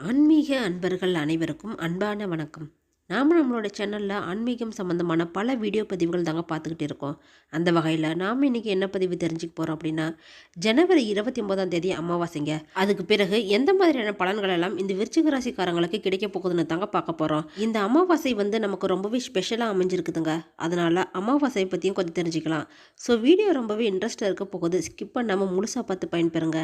ஆன்மீக அன்பர்கள் அனைவருக்கும் அன்பான வணக்கம். நாம் நம்மளோட சேனலில் ஆன்மீகம் சம்மந்தமான பல வீடியோ பதிவுகள் தாங்க பார்த்துக்கிட்டு இருக்கோம். அந்த வகையில் நாம் இன்றைக்கி என்ன பதிவு தெரிஞ்சுக்க போகிறோம் அப்படின்னா ஜனவரி இருபத்தி ஒன்பதாம் தேதி அமாவாசைங்க. அதுக்கு பிறகு எந்த மாதிரியான பலன்கள் எல்லாம் இந்த விருச்சிக ராசிக்காரங்களுக்கு கிடைக்க போகுதுன்னு தாங்க பார்க்க போகிறோம் இந்த அமாவாசை வந்து நமக்கு ரொம்பவே ஸ்பெஷலாக அமைஞ்சிருக்குதுங்க. அதனால் அமாவாசையை பற்றியும் கொஞ்சம் தெரிஞ்சுக்கலாம். ஸோ வீடியோ ரொம்பவே இன்ட்ரெஸ்ட்டாக இருக்க போகுது. ஸ்கிப் பண்ணாமல் முழுசாக பார்த்து பயன்பெறுங்க.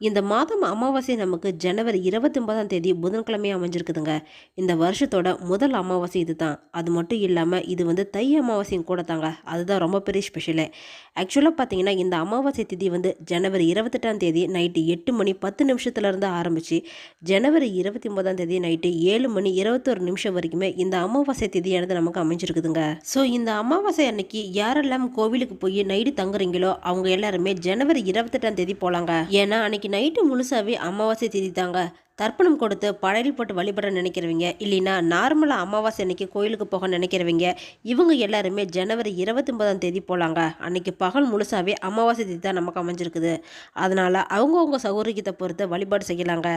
இந்த மாதம் அமாவாசை நமக்கு ஜனவரி இருபத்தி ஒன்பதாம் தேதி புதன்கிழமை அமைஞ்சிருக்குதுங்க. இந்த வருஷத்தோட முதல் அமாவாசை இது தான் அது மட்டும் இல்லாமல் இது வந்து தை அமாவாசையும் கூட தாங்க அதுதான் ரொம்ப பெரிய ஸ்பெஷலு ஆக்சுவலாக பார்த்தீங்கன்னா இந்த அமாவாசை திதி வந்து ஜனவரி இருபத்தெட்டாம் தேதி நைட்டு எட்டு மணி பத்து நிமிஷத்துலேருந்து ஆரம்பித்து ஜனவரி இருபத்தி ஒன்பதாம் தேதி நைட்டு ஏழு மணி இருபத்தொரு நிமிஷம் வரைக்குமே இந்த அமாவாசை திதியானது நமக்கு அமைஞ்சிருக்குதுங்க. ஸோ இந்த அமாவாசை அன்னைக்கு யாரெல்லாம் கோவிலுக்கு போய் நைட்டு தங்குறீங்களோ அவங்க எல்லாருமே ஜனவரி இருபத்தெட்டாம் தேதி போகலாங்க ஏன்னா அன்னைக்கு நைட்டு முழுசாவே அமாவாசை திதி தாங்க. தர்ப்பணம் கொடுத்து படையல் போட்டு வழிபட நினைக்கிறவங்க இல்லைன்னா நார்மலாக அமாவாசை அன்னைக்கு கோயிலுக்கு போக நினைக்கிறவங்க இவங்க எல்லாருமே ஜனவரி இருபத்தி ஒன்பதாம் தேதி போகலாங்க அன்னைக்கு பகல் முழுசாகவே அமாவாசை தேதி தான் நமக்கு அமைஞ்சிருக்குது. அதனால் அவங்கவுங்க சௌகரியத்தை பொறுத்து வழிபாடு செய்யலாங்க.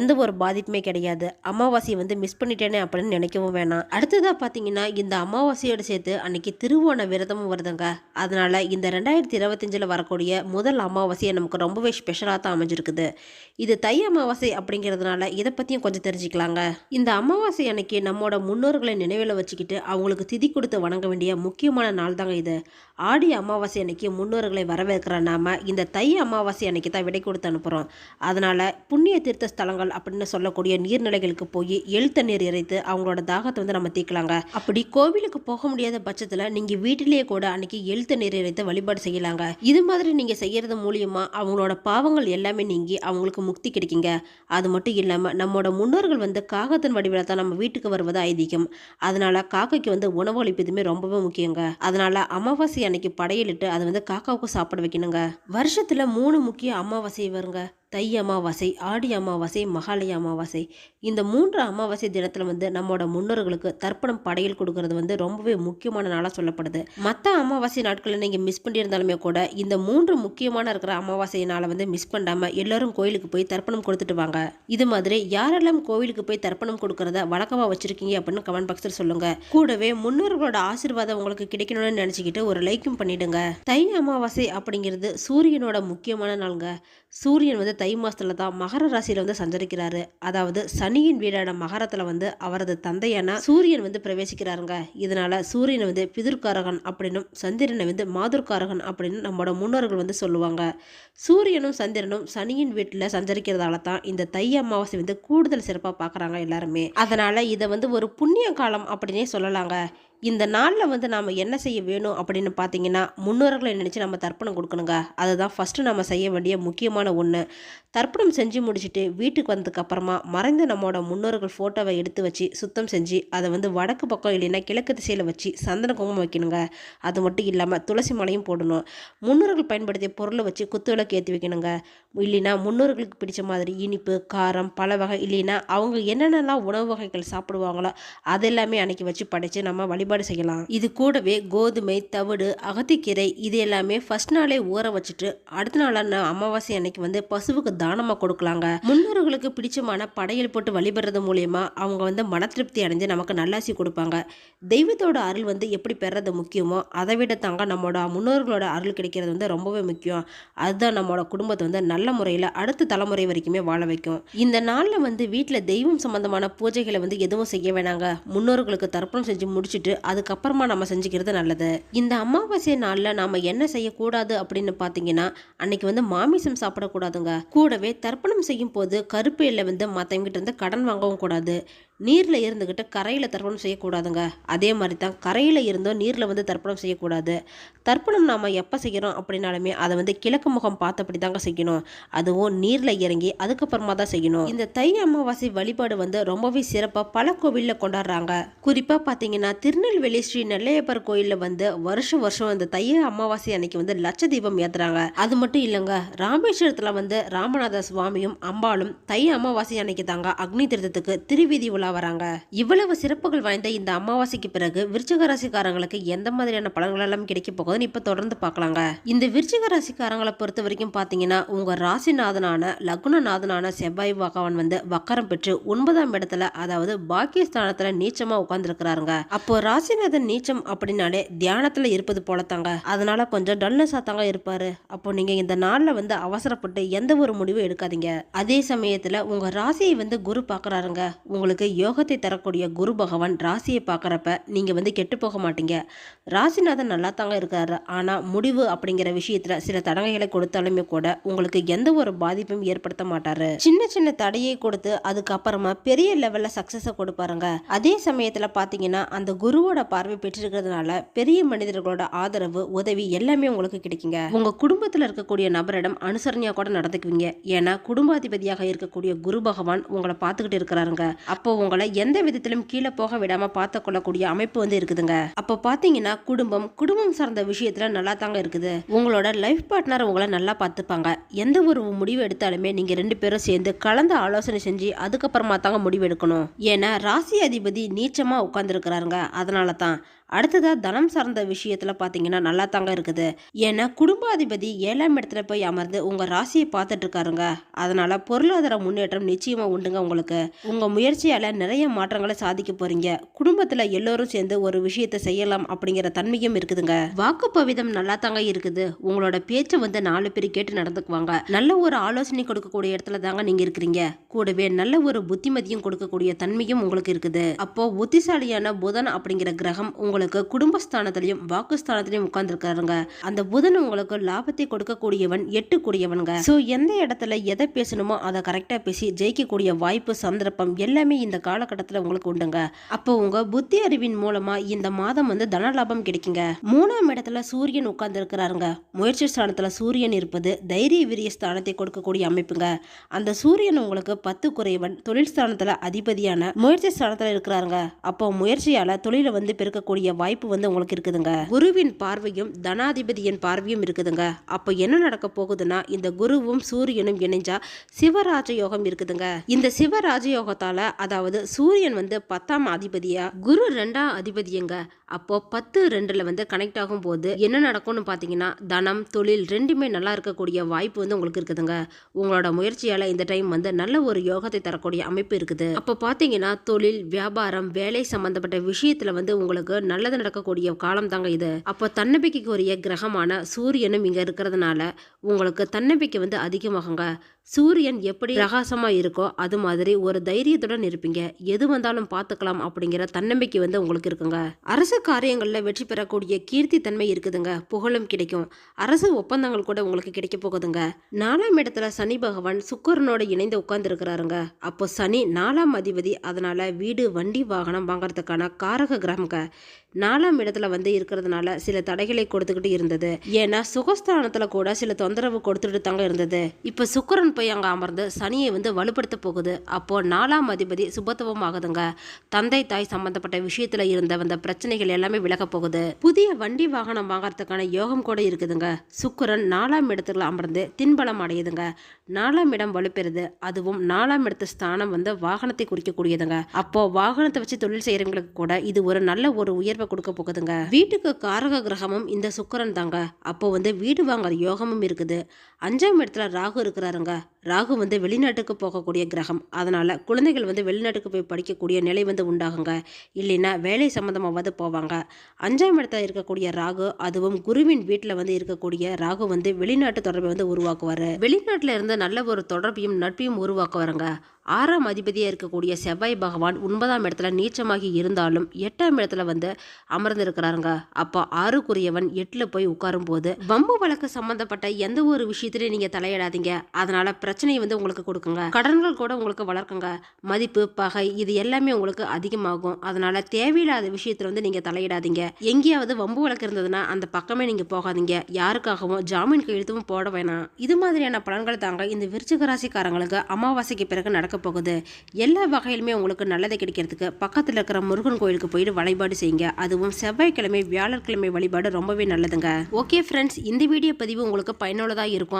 எந்த ஒரு பாதிப்புமே கிடையாது. அமாவாசையை வந்து மிஸ் பண்ணிட்டேனே அப்படின்னு நினைக்கவும் வேணாம். அடுத்ததாக பார்த்தீங்கன்னா இந்த அமாவாசையோடு சேர்த்து அன்னைக்கு திருவோண விரதமும் வருதுங்க. அதனால் இந்த ரெண்டாயிரத்தி இருபத்தஞ்சில் வரக்கூடிய முதல் அமாவாசையை நமக்கு ரொம்பவே ஸ்பெஷலாக தான் அமைஞ்சிருக்குது. இது தை அமாவாசை அப்படிங்கிறது இருக்கிறதுனால இதை பற்றியும் கொஞ்சம் தெரிஞ்சுக்கலாங்க. இந்த அமாவாசை அன்னைக்கு நம்மோட முன்னோர்களை நினைவில் வச்சுக்கிட்டு அவங்களுக்கு திதி கொடுத்து வணங்க வேண்டிய முக்கியமான நாள் தாங்க இது. ஆடி அமாவாசை அன்னைக்கு முன்னோர்களை வரவேற்கிற நாம் இந்த தை அமாவாசை அன்னைக்கு தான் விடை கொடுத்து அனுப்புகிறோம் அதனால் புண்ணிய தீர்த்த ஸ்தலங்கள் அப்படின்னு சொல்லக்கூடிய நீர்நிலைகளுக்கு போய் எழு தண்ணீர் இறைத்து அவங்களோட தாகத்தை வந்து நம்ம தீர்க்கலாங்க அப்படி கோவிலுக்கு போக முடியாத பட்சத்தில் நீங்கள் வீட்டிலேயே கூட அன்னைக்கு எழு தண்ணீர் இறைத்து வழிபாடு செய்யலாங்க. இது மாதிரி நீங்கள் செய்கிறது மூலியமாக அவங்களோட பாவங்கள் எல்லாமே நீங்கி அவங்களுக்கு முக்தி கிடைக்குங்க. அது மட்டும் இல்லாமல் நம்மளோட முன்னோர்கள் வந்து காகத்தின் வடிவில் தான் நம்ம வீட்டுக்கு வருவது ஐதீகம். அதனால காக்கைக்கு வந்து உணவு அளிப்பதுமே ரொம்பவே முக்கியங்க. அதனால அமாவாசை அன்னைக்கு படையலிட்டு அதை வந்து காக்காவுக்கு சாப்பிட வைக்கணுங்க. வருஷத்துல மூணு முக்கிய அமாவாசை வருங்க. தை அமாவாசை ஆடி அமாவாசை மகாலய அமாவாசை. இந்த மூன்று அமாவாசை தினத்தில் வந்து நம்மளோட முன்னோர்களுக்கு தர்ப்பணம் படையல் கொடுக்கறது வந்து ரொம்பவே முக்கியமான நாளாக சொல்லப்படுது. மற்ற அமாவாசை நாட்களில் நீங்கள் மிஸ் பண்ணியிருந்தாலுமே கூட இந்த மூன்று முக்கியமான இருக்கிற அமாவாசை நாளை வந்து மிஸ் பண்ணாமல் எல்லோரும் கோயிலுக்கு போய் தர்ப்பணம் கொடுத்துட்டு வாங்க. இது மாதிரி யாரெல்லாம் கோவிலுக்கு போய் தர்ப்பணம் கொடுக்கறத வழக்கமாக வச்சுருக்கீங்க அப்படின்னு கமெண்ட் பாக்ஸில் சொல்லுங்கள் கூடவே முன்னோர்களோட ஆசீர்வாதம் உங்களுக்கு கிடைக்கணும்னு நினச்சிக்கிட்டு ஒரு லைக்கும் பண்ணிவிடுங்க தை அமாவாசை அப்படிங்கிறது சூரியனோட முக்கியமான நாளுங்க. சூரியன் வந்து தை மாதத்தில் தான் மகர ராசியில் வந்து சஞ்சரிக்கிறாரு. அதாவது சனியின் வீடான மகரத்தில் வந்து அவரது தந்தையான சூரியன் வந்து பிரவேசிக்கிறாருங்க. இதனால சூரியனை வந்து பிதிர்காரகன் அப்படின்னும் சந்திரனை வந்து மாதுர்காரகன் அப்படின்னு நம்மளோட முன்னோர்கள் வந்து சொல்லுவாங்க. சூரியனும் சந்திரனும் சனியின் வீட்டில் சஞ்சரிக்கிறதால தான் இந்த தை அமாவாசை வந்து கூடுதல் சிறப்பாக பார்க்குறாங்க எல்லாருமே. அதனால இதை வந்து ஒரு புண்ணிய காலம் அப்படின்னே சொல்லலாங்க. இந்த நாளில் வந்து நாம் என்ன செய்ய வேணும் அப்படின்னு பார்த்தீங்கன்னா முன்னோர்களை நினச்சி நம்ம தர்ப்பணம் கொடுக்கணுங்க. அதுதான் ஃபஸ்ட்டு நம்ம செய்ய வேண்டிய முக்கியமான ஒன்று தர்ப்பணம் செஞ்சு முடிச்சுட்டு வீட்டுக்கு வந்ததுக்கப்புறமா மறைந்து மறைந்த நம்மளோட முன்னோர்கள் ஃபோட்டோவை எடுத்து வச்சு சுத்தம் செஞ்சு அதை வந்து வடக்கு பக்கம் இல்லைன்னா கிழக்கு திசையில் வச்சு சந்தன குங்குமம் வைக்கணுங்க. அது மட்டும் இல்லாமல் துளசி மலையும் போடணும். முன்னோர்கள் பயன்படுத்திய பொருளை வச்சு குத்து விளக்கு ஏற்றி வைக்கணுங்க. இல்லைன்னா முன்னோர்களுக்கு பிடிச்ச மாதிரி இனிப்பு காரம் பல வகை இல்லைன்னா அவங்க என்னென்னலாம் உணவு வகைகள் சாப்பிடுவாங்களோ அதெல்லாமே அன்னைக்கு வச்சு படைத்து நம்ம வழிபாடு செய்யலாம். இது கூடவே கோதுமை தவிடு அகத்திக்கீரை இது எல்லாமே ஃபர்ஸ்ட் நாளே ஊற வச்சுட்டு அடுத்த நாளான அமாவாசை அன்னைக்கு வந்து பசுவுக்கு தானமாக கொடுக்கலாங்க. முன்னோர்களுக்கு பிடிச்சமான படையல் போட்டு வழிபடுறது மூலயமா அவங்க வந்து மன திருப்தி அடைஞ்சு நமக்கு நல்லாசி கொடுப்பாங்க. தெய்வத்தோட அருள் வந்து எப்படி பெறது முக்கியமோ அதை விட தாங்க நம்மளோட முன்னோர்களோட அருள் கிடைக்கிறது வந்து ரொம்பவே முக்கியம். அதுதான் நம்மளோட குடும்பத்தை வந்து நல்ல முறையில் அடுத்த தலைமுறை வரைக்குமே வாழ வைக்கும். இந்த நாளில் வந்து வீட்டில் தெய்வம் சம்பந்தமான பூஜைகளை வந்து எதுவும் செய்ய வேணாங்க. முன்னோர்களுக்கு தர்ப்பணம் செஞ்சு முடிச்சுட்டு அதுக்கப்புறமா நம்ம செஞ்சுக்கிறது நல்லது. இந்த அமாவாசை நாளில் நாம் என்ன செய்யக்கூடாது அப்படின்னு பார்த்தீங்கன்னா அன்னைக்கு வந்து மாமிசம் சாப்பிடக்கூடாதுங்க. கூடவே தர்ப்பணம் செய்யும் போது கருப்பு எல்லை வந்து மற்றவங்கிட்ட இருந்து கடன் வாங்கவும் கூடாது. நீரில் இருந்துக்கிட்டு கரையில் தர்ப்பணம் செய்யக்கூடாதுங்க. அதே மாதிரி தான் கரையில் இருந்தோ நீரில் வந்து தர்ப்பணம் செய்யக்கூடாது. தர்ப்பணம் நாம் எப்போ செய்கிறோம் அப்படின்னாலுமே அதை வந்து கிழக்கு முகம் பார்த்தபடி தாங்க செய்யணும். அதுவும் நீரில் இறங்கி அதுக்கப்புறமா தான் செய்யணும். இந்த தை அமாவாசை வழிபாடு வந்து ரொம்பவே சிறப்பாக பல கோவிலில் கொண்டாடுறாங்க. குறிப்பாக பார்த்தீங்கன்னா திருநெல்வேலி ஸ்ரீ நெல்லையப்பர் கோயிலில் வந்து வருஷம் வருஷம் இந்த தை அமாவாசை அன்னைக்கு வந்து லட்ச தீபம் ஏற்றுறாங்க அது மட்டும் இல்லைங்க ராமேஸ்வரத்தில் வந்து ராமநாத சுவாமியும் அம்பாளும் தை அமாவாசை அன்னைக்கு தாங்க அக்னி திருத்தத்துக்கு திருவீதி உலா வராங்க. இவ்வளவு சிறப்புகள் வாய்ந்த இந்த அமாவாசைக்கு பிறகு விருச்சிக ராசிக்காரங்களுக்கு எந்த மாதிரியான பலன்கள் எல்லாம் கிடைக்க போகுதுன்னு இப்ப தொடர்ந்து பார்க்கலாங்க. இந்த விருச்சிக ராசிக்காரங்களை பொறுத்த வரைக்கும் பாத்தீங்கன்னா உங்க ராசிநாதனான லக்னநாதனான செவ்வாய் பகவான் வந்து வக்கரம் பெற்று ஒன்பதாம் இடத்துல அதாவது பாக்கியஸ்தானத்துல நீச்சமா உட்கார்ந்துருக்கிறாருங்க. அப்போ ராசிநாதன் நீச்சம் அப்படின்னாலே தியானத்துல இருப்பது போலத்தாங்க. அதனால கொஞ்சம் டல்னஸா தாங்க இருப்பாரு. அப்போ நீங்க இந்த நாள்ல வந்து அவசரப்பட்டு எந்த ஒரு முடிவும் எடுக்காதீங்க. அதே சமயத்துல உங்க ராசியை வந்து குரு பார்க்குறாருங்க உங்களுக்கு யோகத்தை தரக்கூடிய குரு பகவான் ராசியை பார்க்குறப்ப நீங்கள் வந்து கெட்டு போக மாட்டீங்க. ராசிநாதன் நல்லா தாங்க இருக்காரு. ஆனால் முடிவு அப்படிங்கிற விஷயத்தில் சில தடங்கைகளை கொடுத்தாலுமே கூட உங்களுக்கு எந்த ஒரு பாதிப்பும் ஏற்படுத்த மாட்டாரு. சின்ன சின்ன தடையை கொடுத்து அதுக்கப்புறமா பெரிய லெவலில் சக்ஸஸை கொடுப்பாருங்க. அதே சமயத்தில் பார்த்தீங்கன்னா அந்த குருவோட பார்வை பெற்றிருக்கிறதுனால பெரிய மனிதர்களோட ஆதரவு உதவி எல்லாமே உங்களுக்கு கிடைக்குங்க. உங்கள் குடும்பத்தில் இருக்கக்கூடிய நபரிடம் அனுசரணையாக கூட நடந்துக்குவீங்க. ஏன்னா குடும்பாதிபதியாக இருக்கக்கூடிய குரு பகவான் உங்களை பார்த்துக்கிட்டு இருக்கிறாருங்க. அப்போ உங்களை எந்த விதத்திலும் கீழே போக விடாம பார்த்து கொள்ளக்கூடிய அமைப்பு வந்து இருக்குதுங்க. அப்போ பாத்தீங்கன்னா குடும்பம் குடும்பம் சார்ந்த விஷயத்துல நல்லா தாங்க இருக்குது. உங்களோட லைஃப் பார்ட்னர் உங்களை நல்லா பார்த்துப்பாங்க. எந்த ஒரு முடிவு எடுத்தாலுமே நீங்க ரெண்டு பேரும் சேர்ந்து கலந்து ஆலோசனை செஞ்சு அதுக்கப்புறமா தாங்க முடிவு எடுக்கணும். ஏன்னா ராசி அதிபதி நீச்சமா உட்கார்ந்துருக்கிறாருங்க. அதனால தான் அடுத்ததாக தனம் சார்ந்த விஷயத்தில் பார்த்தீங்கன்னா நல்லா தாங்க இருக்குது. ஏன்னா குடும்பாதிபதி ஏழாம் இடத்துல போய் அமர்ந்து உங்கள் ராசியை பார்த்துட்டு இருக்காருங்க. அதனால் பொருளாதார முன்னேற்றம் நிச்சயமாக உண்டுங்க உங்களுக்கு. உங்கள் முயற்சியால் நிறைய மாற்றங்களை சாதிக்க போகிறீங்க குடும்பத்தில் எல்லோரும் சேர்ந்து ஒரு விஷயத்தை செய்யலாம் அப்படிங்கிற தன்மையும் இருக்குதுங்க. வாக்குப்பவிதம் நல்லா தாங்க இருக்குது. உங்களோட பேச்சை வந்து நாலு பேர் கேட்டு நடந்துக்குவாங்க. நல்ல ஒரு ஆலோசனை கொடுக்கக்கூடிய இடத்துல தாங்க நீங்கள் இருக்கிறீங்க. கூடவே நல்ல ஒரு புத்திமதியும் கொடுக்கக்கூடிய தன்மையும் உங்களுக்கு இருக்குது. அப்போ புத்திசாலியான புதன் அப்படிங்கிற கிரகம் உங்களுக்கு குடும்பஸ்தானத்திலையும் வாக்குஸ்தானத்திலையும் உட்கார்ந்துருக்காருங்க அந்த புதன் உங்களுக்கு லாபத்தை கொடுக்கக்கூடியவன் எட்டு கூடியவனுங்க சோ எந்த இடத்துல எதை பேசணுமோ அதை கரெக்டா பேசி ஜெயிக்கக்கூடிய வாய்ப்பு சந்தர்ப்பம் எல்லாமே இந்த காலகட்டத்தில் உங்களுக்கு உண்டுங்க. அப்போ உங்க புத்தி அறிவின் மூலமா இந்த மாதம் வந்து தன லாபம் கிடைக்குங்க. மூணாம் இடத்துல சூரியன் உட்கார்ந்து இருக்கிறாருங்க முயற்சி ஸ்தானத்துல சூரியன் இருப்பது தைரிய விரிய ஸ்தானத்தை கொடுக்கக்கூடிய அமைப்புங்க. அந்த சூரியன் உங்களுக்கு பத்து குறைவன் தொழில் ஸ்தானத்துல அதிபதியான முயற்சி ஸ்தானத்துல இருக்கிறாருங்க. அப்போ முயற்சியால தொழிலை வந்து பெருக்கக்கூடிய வாய்ப்பு வந்து உங்களுக்கு இருக்குதுங்க. குருவின் பார்வையும் தனாதிபதியின் பார்வையும் இருக்குதுங்க. அப்போ என்ன நடக்க போகுதுன்னா இந்த குருவும் சூரியனும் இணைஞ்சா சிவராஜ யோகம் இருக்குதுங்க. இந்த சிவராஜ யோகத்தால அதாவது சூரியன் வந்து பத்தாம் அதிபதியா குரு ரெண்டாம் அதிபதியங்க. அப்போ பத்து ரெண்டுல வந்து கனெக்ட் ஆகும் போது என்ன நடக்கும்னு பார்த்தீங்கன்னா தனம் தொழில் ரெண்டுமே நல்லா இருக்கக்கூடிய வாய்ப்பு வந்து உங்களுக்கு இருக்குதுங்க. உங்களோட முயற்சியால இந்த டைம் வந்து நல்ல ஒரு யோகத்தை தரக்கூடிய அமைப்பு இருக்குது. அப்போ பார்த்தீங்கன்னா தொழில் வியாபாரம் வேலை சம்பந்தப்பட்ட விஷயத்துல வந்து உங்களுக்கு நல்லது நடக்கக்கூடிய காலம் தாங்க இது. அப்போ தன்னம்பிக்கைக்குரிய கிரகமான சூரியனும் இங்க இருக்கிறதுனால உங்களுக்கு தன்னம்பிக்கை வந்து அதிகமாகுங்க. சூரியன் எப்படி பிரகாசமாக இருக்கோ அது மாதிரி ஒரு தைரியத்துடன் இருப்பீங்க. எது வந்தாலும் பார்த்துக்கலாம் அப்படிங்கிற தன்னம்பிக்கை வந்து உங்களுக்கு இருக்குங்க. அரசு காரியங்களில் வெற்றி பெறக்கூடிய கீர்த்தி தன்மை இருக்குதுங்க. புகழும் கிடைக்கும். அரசு ஒப்பந்தங்கள் கூட உங்களுக்கு கிடைக்க போகுதுங்க. நாலாம் இடத்துல சனி பகவான் சுக்கரனோட இணைந்து உட்கார்ந்துருக்கிறாருங்க. அப்போ சனி நாலாம் அதிபதி. அதனால வீடு வண்டி வாகனம் வாங்குறதுக்கான காரக கிரகங்க. நாலாம் இடத்துல வந்து இருக்கிறதுனால சில தடைகளை கொடுத்துக்கிட்டு இருந்தது. ஏன்னா சுகஸ்தானத்துல கூட சில தொந்தரவு கொடுத்துட்டு தாங்க இருந்தது. இப்ப சுக்கரன் போய் அங்க அமர்ந்து சனியை வந்து வலுப்படுத்த போகுது. அப்போ நாலாம் அதிபதி சுபத்துவம் ஆகுதுங்க. தந்தை தாய் சம்பந்தப்பட்ட விஷயத்துல இருந்த வந்த பிரச்சனைகள் எல்லாமே விலக போகுது. புதிய வண்டி வாகனம் வாங்கறதுக்கான யோகம் கூட இருக்குதுங்க. சுக்கரன் நாலாம் இடத்துல அமர்ந்து தின்பலம் அடையுதுங்க. நாலாம் இடம் வலுப்பெறுது. அதுவும் நாலாம் இடத்து ஸ்தானம் வந்து வாகனத்தை குறிக்கக்கூடியதுங்க. அப்போ வாகனத்தை வச்சு தொழில் செய்யறவங்களுக்கு கூட இது ஒரு நல்ல ஒரு உயர் கொடுக்க போகுதுங்க. வீட்டுக்கு காரக கிரகமும் இந்த சுக்கிரன் தாங்க. அப்போ வந்து வீடு வாங்குற யோகமும் இருக்குது. அஞ்சாம் இடத்துல ராகு இருக்கிறாருங்க. ராகு வந்து வெளிநாட்டுக்கு போகக்கூடிய கிரகம். அதனால் குழந்தைகள் வந்து வெளிநாட்டுக்கு போய் படிக்கக்கூடிய நிலை வந்து உண்டாகுங்க. இல்லைன்னா வேலை சம்மந்தமாவது போவாங்க. அஞ்சாம் இடத்துல இருக்கக்கூடிய ராகு அதுவும் குருவின் வீட்டில் வந்து இருக்கக்கூடிய ராகு வந்து வெளிநாட்டு தொடர்பை வந்து உருவாக்குவார். வெளிநாட்டில் இருந்து நல்ல ஒரு தொடர்பையும் நட்பையும் உருவாக்குவாருங்க. ஆறாம் அதிபதியாக இருக்கக்கூடிய செவ்வாய் பகவான் ஒன்பதாம் இடத்துல நீச்சமாகி இருந்தாலும் எட்டாம் இடத்துல வந்து அமர்ந்திருக்கிறாருங்க. அப்போ ஆறுக்குரியவன் எட்டில் போய் உட்காரும் போது வம்பு வழக்கு சம்மந்தப்பட்ட எந்த ஒரு விஷயத்திலையும் நீங்கள் தலையிடாதீங்க. அதனால பிரச்சனை வந்து உங்களுக்கு கொடுக்குங்க. கடன்கள் கூட உங்களுக்கு வளர்க்குங்க. மதிப்பு பகை இது எல்லாமே உங்களுக்கு அதிகமாகும். அதனால தேவையில்லாத விஷயத்துல வந்து நீங்கள் தலையிடாதீங்க. எங்கேயாவது வம்பு வழக்கு இருந்ததுன்னா அந்த பக்கமே நீங்கள் போகாதீங்க. யாருக்காகவும் ஜாமீன் கையெழுத்தும் போட வேணாம். இது மாதிரியான பலன்கள் தாங்க இந்த விருச்சிக ராசிக்காரங்களுக்கு அமாவாசைக்கு பிறகு நடக்க போகுது. எல்லா வகையிலுமே உங்களுக்கு நல்லது கிடைக்கிறதுக்கு பக்கத்தில் இருக்கிற முருகன் கோயிலுக்கு போயிட்டு வழிபாடு செய்யுங்க. அதுவும் செவ்வாய்க்கிழமை வியாழக்கிழமை வழிபாடு ரொம்பவே நல்லதுங்க. ஓகே ஃப்ரெண்ட்ஸ் இந்த வீடியோ பதிவு உங்களுக்கு பயனுள்ளதாக இருக்கும்.